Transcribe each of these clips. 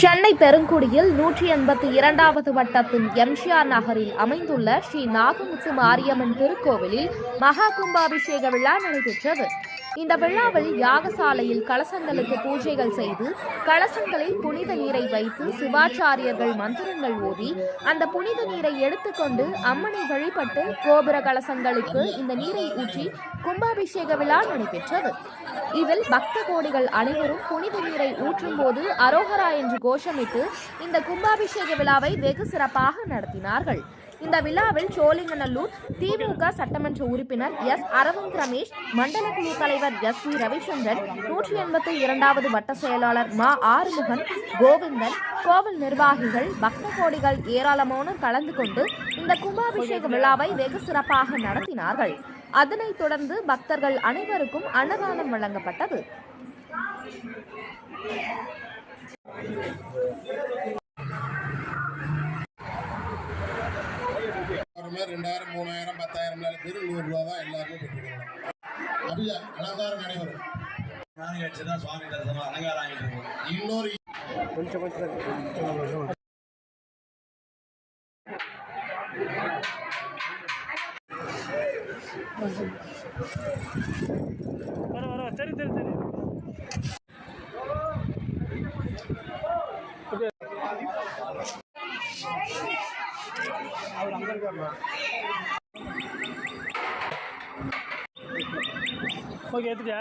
சென்னை பெருங்குடியில் நூற்றி எண்பத்தி இரண்டாவது வட்டத்தின் எம்ஜிஆர் நகரில் அமைந்துள்ள ஸ்ரீ நாகமுத்து மாரியம்மன் திருக்கோவிலில் மகா கும்பாபிஷேக விழா நடைபெற்றது. இந்த விழாவில் யாகசாலையில் கலசங்களுக்கு பூஜைகள் செய்து கலசங்களில் புனித நீரை வைத்து சிவாச்சாரியர்கள் மந்திரங்கள் ஓதி அந்த புனித நீரை எடுத்துக்கொண்டு அம்மனை வழிபட்டு கோபுர கலசங்களுக்கு இந்த நீரை ஊற்றி கும்பாபிஷேக விழா நடைபெற்றது. இதில் பக்த கோடிகள் அனைவரும் புனித நீரை ஊற்றும் போது அரோகரா என்று கோஷமிட்டு இந்த கும்பாபிஷேக விழாவை வெகு சிறப்பாக நடத்தினார்கள். இந்த விழாவில் சோழிங்கநல்லூர் திமுக சட்டமன்ற உறுப்பினர் எஸ். அரவிந்த் ரமேஷ் மண்டல குழு தலைவர் எஸ். வி. ரவிச்சந்திரன் நூற்றி எண்பத்தி இரண்டாவது வட்ட செயலாளர் மா. ஆறுமுகன் கோவிந்தன் கோவில் நிர்வாகிகள் பக்த கோடிகள் ஏராளமானோர் கலந்து கொண்டு இந்த கும்பாபிஷேக விழாவை வெகு சிறப்பாக நடத்தினார்கள். அதனைத் தொடர்ந்து பக்தர்கள் அனைவருக்கும் அன்னதானம் வழங்கப்பட்டது. அப்புறமே ரெண்டாயிரம் மூணாயிரம் பத்தாயிரம் பேர் நூறுரூவா தான் எல்லாருக்கும் பெற்றுக்கணும். அப்படியா? அலங்காரம் நடைபெறும் நானும் வச்சு தான் சுவாமி தரிசனம் அலங்காரம் ஆகிட்டு இருக்கோம் இன்னொரு வர வர. சரி சரி சரி. ஓகே எடுத்துட்டியா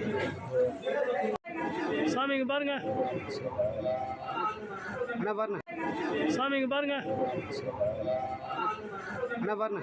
you. இங்க பாருங்க. அண்ணா பாருண்ணா. சாமி இங்க பாருங்க. அண்ணா பாருண்ணா.